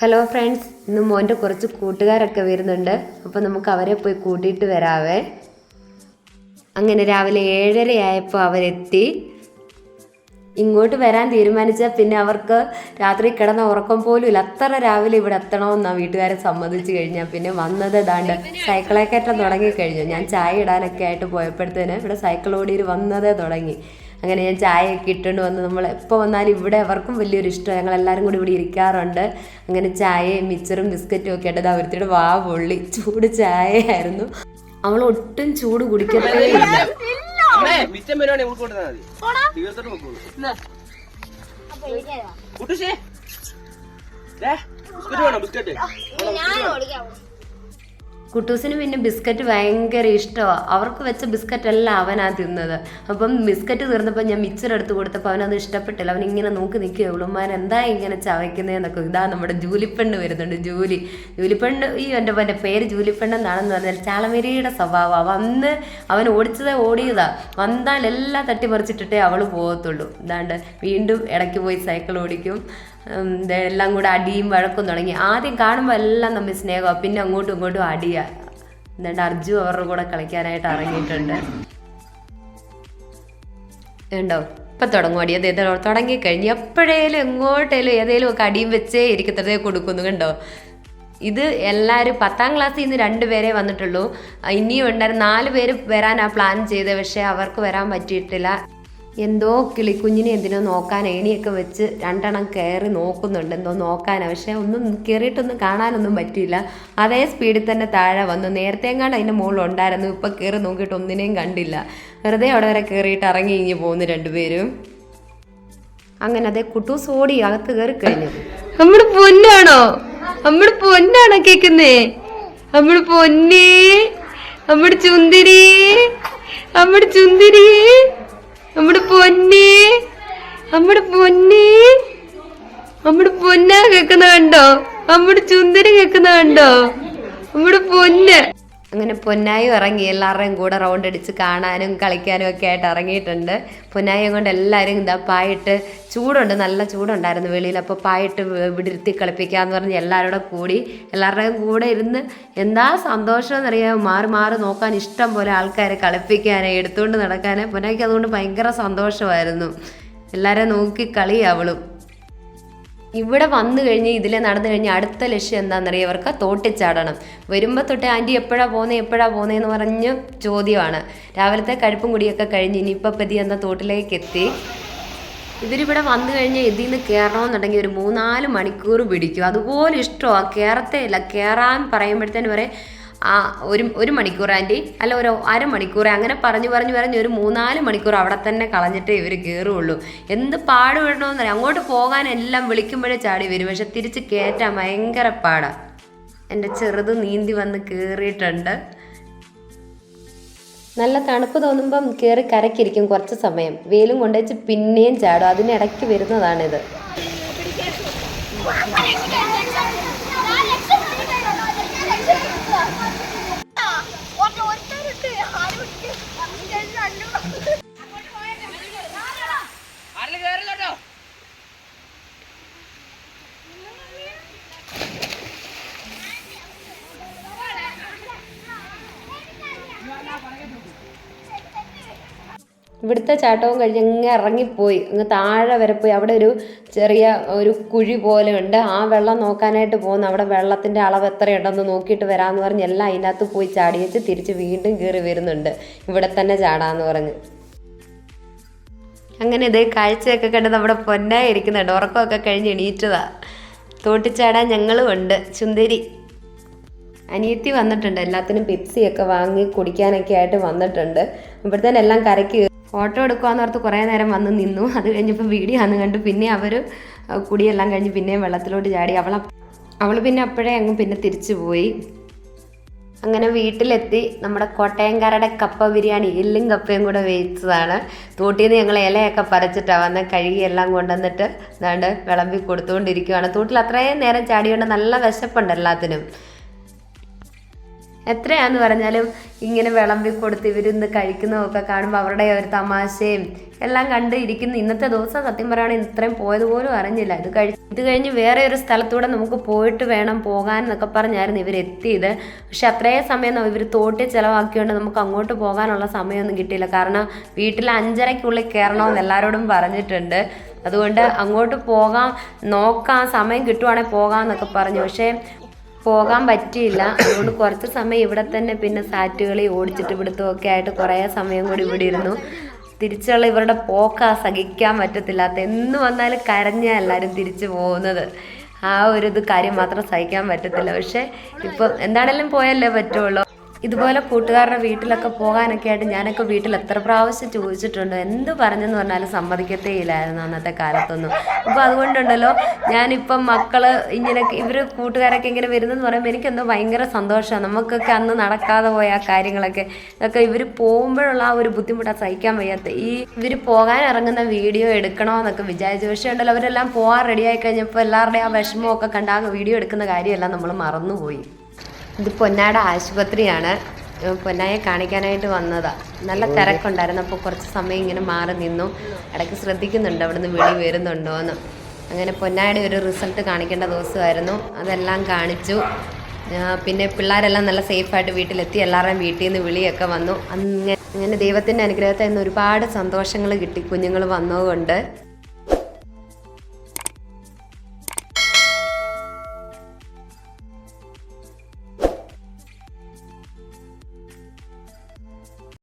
Hello friends ഇന്ന് മോന്റെ കുറച്ച് കൂട്ടുകാരൊക്കെ വരുന്നുണ്ട്. അപ്പോൾ നമുക്ക് അവരെ പോയി കൂട്ടിയിട്ട് വരാവേ. അങ്ങനെ രാവിലെ ഏഴരയായപ്പോൾ അവരെത്തി. ഇങ്ങോട്ട് വരാൻ തീരുമാനിച്ചാൽ പിന്നെ അവർക്ക് രാത്രി കിടന്ന ഉറക്കം പോലും ഇല്ല. അത്ര രാവിലെ ഇവിടെ എത്തണമെന്നാണ് വീട്ടുകാരെ സമ്മതിച്ചു കഴിഞ്ഞാൽ പിന്നെ വന്നത് ഏതാണ്ട് സൈക്കിളെ കയറ്റം തുടങ്ങി കഴിഞ്ഞു ഞാൻ ചായ ഇടാനൊക്കെ ആയിട്ട് പോയപ്പോഴത്തേന് ഇവിടെ സൈക്കിൾ ഓടിയിൽ വന്നതേ തുടങ്ങി. അങ്ങനെ ഞാൻ ചായയൊക്കെ ഇട്ടുകൊണ്ട് വന്ന് നമ്മൾ എപ്പോൾ വന്നാലും ഇവിടെ അവർക്കും വലിയൊരു ഇഷ്ടം ഞങ്ങൾ എല്ലാവരും കൂടി ഇവിടെ ഇരിക്കാറുണ്ട്. അങ്ങനെ ചായയും മിച്ചറും ബിസ്ക്കറ്റും ഒക്കെ ഇട്ടത് അവരുത്തിയുടെ വാ പൊള്ളി. ചൂട് ചായയായിരുന്നു. അവൾ ഒട്ടും ചൂട് കുടിക്കത്തേ ഇല്ല. ബിസ്ക്കറ്റ് കുട്ടൂസിന് പിന്നെ ബിസ്ക്കറ്റ് ഭയങ്കര ഇഷ്ടമാണ് അവർക്ക് വെച്ച ബിസ്ക്കറ്റ് അല്ല അവനാ തിന്നത്. അപ്പം ബിസ്ക്കറ്റ് തീർന്നപ്പോൾ ഞാൻ മിച്ചർ എടുത്ത് കൊടുത്തപ്പോൾ അവനത് ഇഷ്ടപ്പെട്ടില്ല. അവൻ ഇങ്ങനെ നോക്കി നിൽക്കുക ഉള്ളുമാൻ എന്താ ഇങ്ങനെ ചവയ്ക്കുന്നതെന്നൊക്കെ ഇതാ നമ്മുടെ ജൂലിപ്പെണ്ണ് വരുന്നുണ്ട് ജൂലി. ജൂലിപ്പെണ്ണ് ഈ എന്റെ എന്റെ പേര് ജൂലിപ്പെണ്ണെന്നാണെന്ന് പറഞ്ഞാൽ ചാളമേരിയുടെ സ്വഭാവമാണ് വന്ന് അവൻ ഓടിച്ചതേ ഓടിയതാ. വന്നാൽ എല്ലാം തട്ടിപ്പറിച്ചിട്ടിട്ടേ അവൾ പോകത്തുള്ളൂ. ഇതാണ്ട് വീണ്ടും ഇടയ്ക്ക് പോയി സൈക്കിൾ ഓടിക്കും. എല്ലാം കൂടെ അടിയും വഴക്കും തുടങ്ങി. ആദ്യം കാണുമ്പോൾ എല്ലാം തമ്മിൽ സ്നേഹമാണ് പിന്നെ അങ്ങോട്ടും ഇങ്ങോട്ടും അടിയാ. എന്നിട്ട് അർജു അവരുടെ കൂടെ കളിക്കാനായിട്ട് ഇറങ്ങിയിട്ടുണ്ട്. ഉണ്ടോ ഇപ്പൊ തുടങ്ങും അടി. അതേ തുടങ്ങിക്കഴിഞ്ഞ് എപ്പോഴേലും എങ്ങോട്ടേലും ഏതേലും ഒക്കെ അടിയും വെച്ചേ ഇരിക്കത്തേ കൊടുക്കുന്നു. കണ്ടോ? ഇത് എല്ലാവരും പത്താം ക്ലാസ്സിൽ നിന്ന് രണ്ട് പേരെ വന്നിട്ടുള്ളൂ. ഇനിയും ഉണ്ടായിരുന്നു. നാല് പേര് വരാനാണ് പ്ലാൻ ചെയ്തത് പക്ഷേ അവർക്ക് വരാൻ പറ്റിയിട്ടില്ല. എന്തോ കിളിക്കുഞ്ഞിനെ എന്തിനോ നോക്കാൻ ഏണിയൊക്കെ വെച്ച് രണ്ടെണ്ണം കയറി നോക്കുന്നുണ്ട്. എന്തോ നോക്കാനാണ് പക്ഷേ ഒന്നും കയറിയിട്ടൊന്നും കാണാനൊന്നും പറ്റിയില്ല. അതേ സ്പീഡിൽ തന്നെ താഴെ വന്നു. നേരത്തെ എങ്ങാണ്ട് അതിന്റെ മുകളിൽ ഉണ്ടായിരുന്നു. ഇപ്പോൾ കയറി നോക്കിയിട്ട് ഒന്നിനെയും കണ്ടില്ല. വെറുതെ അവിടെ വരെ കയറിയിട്ട് ഇറങ്ങി ഇങ്ങി പോകുന്നു രണ്ടുപേരും. അങ്ങനെ അതേ കുട്ടൂസ് ഓടി അകത്ത് കയറി കഴിഞ്ഞു. നമ്മുടെ പൊന്നാണോ? നമ്മുടെ പൊന്നാണോ കേക്കുന്നേ? നമ്മുടെ പൊന്നേ നമ്മുടെ ചുന്തിരി നമ്മുടെ ചുന്തിരി നമ്മുടെ പൊന്നേ. നമ്മുടെ പൊന്നേ. നമ്മുടെ പൊന്നാ കേക്കുന്ന കണ്ടോ? നമ്മുടെ ചുന്തിരി കേക്കുന്ന കണ്ടോ? നമ്മുടെ പൊന്ന്. അങ്ങനെ പൊന്നായി ഇറങ്ങി എല്ലാവരുടെയും കൂടെ റൗണ്ട് അടിച്ച് കാണാനും കളിക്കാനും ഒക്കെ ആയിട്ട് ഇറങ്ങിയിട്ടുണ്ട്. പൊന്നായും കൊണ്ട് എല്ലാവരും ഇതാ പായിട്ട് ചൂടുണ്ട് നല്ല ചൂടുണ്ടായിരുന്നു വെളിയിൽ. അപ്പോൾ പായിട്ട് വിടിരുത്തി കളിപ്പിക്കാമെന്ന് പറഞ്ഞ് എല്ലാവരുടെ കൂടി എല്ലാവരുടെയും കൂടെ ഇരുന്ന് എന്താ സന്തോഷം എന്നറിയാം മാറി മാറി നോക്കാൻ ഇഷ്ടം പോലെ ആൾക്കാരെ കളിപ്പിക്കാനേ എടുത്തുകൊണ്ട് നടക്കാനേ. പൊന്നായിക്ക് അതുകൊണ്ട് ഭയങ്കര സന്തോഷമായിരുന്നു. എല്ലാവരെയും നോക്കി കളിയാവളും ഇവിടെ വന്നു കഴിഞ്ഞ് ഇതിൽ നടന്നു കഴിഞ്ഞ് അടുത്ത ലക്ഷ്യം എന്താണെന്നറിയാം? ഇവർക്ക് തോട്ടിച്ചാടണം വരുമ്പോൾ തൊട്ട് ആന്റി എപ്പോഴാണ് പോകുന്നത് എപ്പോഴാണ് പോകുന്നതെന്ന് പറഞ്ഞ് ചോദ്യമാണ്. രാവിലത്തെ കഴുപ്പും കുടിയൊക്കെ കഴിഞ്ഞ് ഇനിയിപ്പോൾ പതി എന്ന തോട്ടിലേക്ക് എത്തി. ഇവരിവിടെ വന്നു കഴിഞ്ഞാൽ ഇതിൽ നിന്ന് കയറണമെന്നുണ്ടെങ്കിൽ ഒരു മൂന്നാൽ മണിക്കൂർ പിടിക്കും. അതുപോലെ ഇഷ്ടമാണ് കയറത്തേ ഇല്ല കയറാൻ പറയുമ്പോഴത്തേന് വരെ ആ ഒരു ഒരു മണിക്കൂർ ആന്റി. അല്ല ഒരു അരമണിക്കൂർ. അങ്ങനെ പറഞ്ഞു പറഞ്ഞു പറഞ്ഞ് ഒരു മൂന്നാൽ മണിക്കൂർ അവിടെ തന്നെ കളഞ്ഞിട്ടേ ഇവർ കയറുള്ളൂ എന്ത് പാടുപെടണമെന്നറിയാം അങ്ങോട്ട് പോകാൻ എല്ലാം വിളിക്കുമ്പോഴേ ചാടി വരും. പക്ഷെ തിരിച്ച് കയറ്റാൻ ഭയങ്കര പാടാണ് എന്റെ ചെറുത് നീന്തി വന്ന് കയറിയിട്ടുണ്ട് നല്ല തണുപ്പ് തോന്നുമ്പം കയറി കരക്കിരിക്കും കുറച്ച് സമയം. വെയിലും കൊണ്ടുവച്ച് പിന്നെയും ചാടും. അതിനിടയ്ക്ക് വരുന്നതാണിത്. ഇവിടുത്തെ ചാട്ടവും കഴിഞ്ഞ് അങ്ങ് ഇറങ്ങിപ്പോയി. അങ്ങ് താഴെ വരെ പോയി. അവിടെ ഒരു ചെറിയ ഒരു കുഴി പോലെ ഉണ്ട്. ആ വെള്ളം നോക്കാനായിട്ട് പോകുന്ന അവിടെ വെള്ളത്തിന്റെ അളവ് എത്രയുണ്ടെന്ന് നോക്കിയിട്ട് വരാമെന്ന് പറഞ്ഞ് എല്ലാം അതിനകത്ത് പോയി ചാടി വെച്ച് തിരിച്ച് വീണ്ടും കയറി വരുന്നുണ്ട്. ഇവിടെ തന്നെ ചാടാന്ന് പറഞ്ഞ്. അങ്ങനെ ഇതേ കാഴ്ചയൊക്കെ കണ്ട് നമ്മുടെ പൊന്നായി ഇരിക്കുന്നുണ്ട്. ഉറക്കമൊക്കെ കഴിഞ്ഞ് എണീറ്റതാ. തോട്ടിച്ചാടാൻ ഞങ്ങളും ഉണ്ട്. ചുന്ദരി അനിയത്തി വന്നിട്ടുണ്ട്. എല്ലാത്തിനും പെപ്സിയൊക്കെ വാങ്ങി കുടിക്കാനൊക്കെ ആയിട്ട് വന്നിട്ടുണ്ട്. ഇവിടുത്തെ എല്ലാം കരയ്ക്ക് ഫോട്ടോ എടുക്കുവാന്ന് ഓർത്ത് കുറേ നേരം വന്ന് നിന്നു. അത് കഴിഞ്ഞപ്പോൾ വീഡിയോ ആണെന്ന് കണ്ടു. പിന്നെ അവർ കുടിയെല്ലാം കഴിഞ്ഞ് പിന്നെയും വെള്ളത്തിലോട്ട് ചാടി. അവൾ അവൾ പിന്നെ അപ്പോഴേ അങ്ങ് പിന്നെ തിരിച്ചു പോയി. അങ്ങനെ വീട്ടിലെത്തി. നമ്മുടെ കോട്ടയംകാരുടെ കപ്പ ബിരിയാണി. എല്ലും കപ്പയും കൂടെ വേവിച്ചതാണ്. തോട്ടിൽ നിന്ന് ഞങ്ങൾ ഇലയൊക്കെ പറിച്ചിട്ടാണ് വന്ന് കഴുകി എല്ലാം കൊണ്ടുവന്നിട്ട് ഇതാണ്ട് വിളമ്പി കൊടുത്തുകൊണ്ടിരിക്കുകയാണ് തോട്ടിൽ അത്രയും നേരം ചാടിയോണ്ട് നല്ല വിശപ്പുണ്ട് എല്ലാത്തിനും. എത്രയാന്ന് പറഞ്ഞാലും ഇങ്ങനെ വിളമ്പി കൊടുത്ത് ഇവരിന്ന് കഴിക്കുന്നതൊക്കെ കാണുമ്പോൾ അവരുടെ ഒരു തമാശയും എല്ലാം കണ്ട് ഇരിക്കുന്ന. ഇന്നത്തെ ദിവസം സത്യം പറയുകയാണെങ്കിൽ ഇത്രയും പോയത് പോലും അറിഞ്ഞില്ല. ഇത് കഴി ഇത് കഴിഞ്ഞ് വേറെ ഒരു സ്ഥലത്തൂടെ നമുക്ക് പോയിട്ട് വേണം പോകാൻ എന്നൊക്കെ പറഞ്ഞായിരുന്നു ഇവർ എത്തിയത്. പക്ഷെ അത്രയും സമയം ഇവർ തോട്ടി ചിലവാക്കിയോണ്ട് നമുക്ക് അങ്ങോട്ട് പോകാനുള്ള സമയമൊന്നും കിട്ടിയില്ല. കാരണം വീട്ടിൽ അഞ്ചരയ്ക്കുള്ളിൽ കയറണമെന്ന് എല്ലാവരോടും പറഞ്ഞിട്ടുണ്ട്. അതുകൊണ്ട് അങ്ങോട്ട് പോകാം നോക്കാം സമയം കിട്ടുവാണെങ്കിൽ പോകാം എന്നൊക്കെ പറഞ്ഞു. പക്ഷേ പോകാൻ പറ്റിയില്ല. അതുകൊണ്ട് കുറച്ച് സമയം ഇവിടെ തന്നെ പിന്നെ സാറ്റുകളി ഓടിച്ചിട്ട് ഇവിടുത്തെ ആയിട്ട് കുറേ സമയം കൂടി ഇവിടെ ഇരുന്നു. തിരിച്ചുള്ള ഇവരുടെ പോക്ക സഹിക്കാൻ പറ്റത്തില്ലാത്ത. എന്ന് വന്നാലും കരഞ്ഞാൽ എല്ലാവരും തിരിച്ചു പോകുന്നത്. ആ ഒരു ഇത് കാര്യം മാത്രം സഹിക്കാൻ പറ്റത്തില്ല. പക്ഷേ ഇപ്പം എന്താണേലും പോയല്ലേ പറ്റുള്ളൂ. ഇതുപോലെ കൂട്ടുകാരുടെ വീട്ടിലൊക്കെ പോകാനൊക്കെ ആയിട്ട് ഞാനൊക്കെ വീട്ടിൽ എത്ര പ്രാവശ്യം ചോദിച്ചിട്ടുണ്ട്. എന്ത് പറഞ്ഞെന്ന് പറഞ്ഞാലും സമ്മതിക്കത്തേ ഇല്ലായിരുന്നു അന്നത്തെ കാലത്തൊന്നും. അപ്പോൾ അതുകൊണ്ടുണ്ടല്ലോ ഞാനിപ്പം മക്കൾ ഇങ്ങനെ ഇവർ കൂട്ടുകാരൊക്കെ ഇങ്ങനെ വരുന്നെന്ന് പറയുമ്പോൾ എനിക്കെന്തോ ഭയങ്കര സന്തോഷമാണ്. നമുക്കൊക്കെ അന്ന് നടക്കാതെ പോയ ആ കാര്യങ്ങളൊക്കെ ഇതൊക്കെ ഇവർ പോകുമ്പോഴുള്ള ആ ഒരു ബുദ്ധിമുട്ട് സഹിക്കാൻ വയ്യാത്ത ഈ ഇവർ പോകാൻ ഇറങ്ങുന്ന വീഡിയോ എടുക്കണമെന്നൊക്കെ വിചാരിച്ചു. പക്ഷേ ഉണ്ടല്ലോ അവരെല്ലാം പോകാൻ റെഡിയായി കഴിഞ്ഞപ്പോൾ എല്ലാവരുടെയും ആ വിഷമമൊക്കെ കണ്ട് ആ വീഡിയോ എടുക്കുന്ന കാര്യമെല്ലാം നമ്മൾ മറന്നുപോയി. ഇത് പൊന്നാട ആശുപത്രിയാണ്. പൊന്നായെ കാണിക്കാനായിട്ട് വന്നതാ. നല്ല തിരക്കുണ്ടായിരുന്നു. അപ്പോൾ കുറച്ച് സമയം ഇങ്ങനെ മാറി നിന്നു. ഇടയ്ക്ക് ശ്രദ്ധിക്കുന്നുണ്ട് അവിടുന്ന് വിളി വരുന്നുണ്ടോ എന്ന് അങ്ങനെ പൊന്നായുടെ ഒരു റിസൾട്ട് കാണിക്കേണ്ട ദിവസമായിരുന്നു. അതെല്ലാം കാണിച്ചു. പിന്നെ പിള്ളേരെല്ലാം നല്ല സേഫായിട്ട് വീട്ടിലെത്തി. എല്ലാവരുടെയും വീട്ടിൽ നിന്ന് വിളിയൊക്കെ വന്നു. അങ്ങനെ അങ്ങനെ ദൈവത്തിന്റെ അനുഗ്രഹത്തിൽ നിന്ന് ഒരുപാട് സന്തോഷങ്ങൾ കിട്ടി കുഞ്ഞുങ്ങൾ വന്നതുകൊണ്ട്.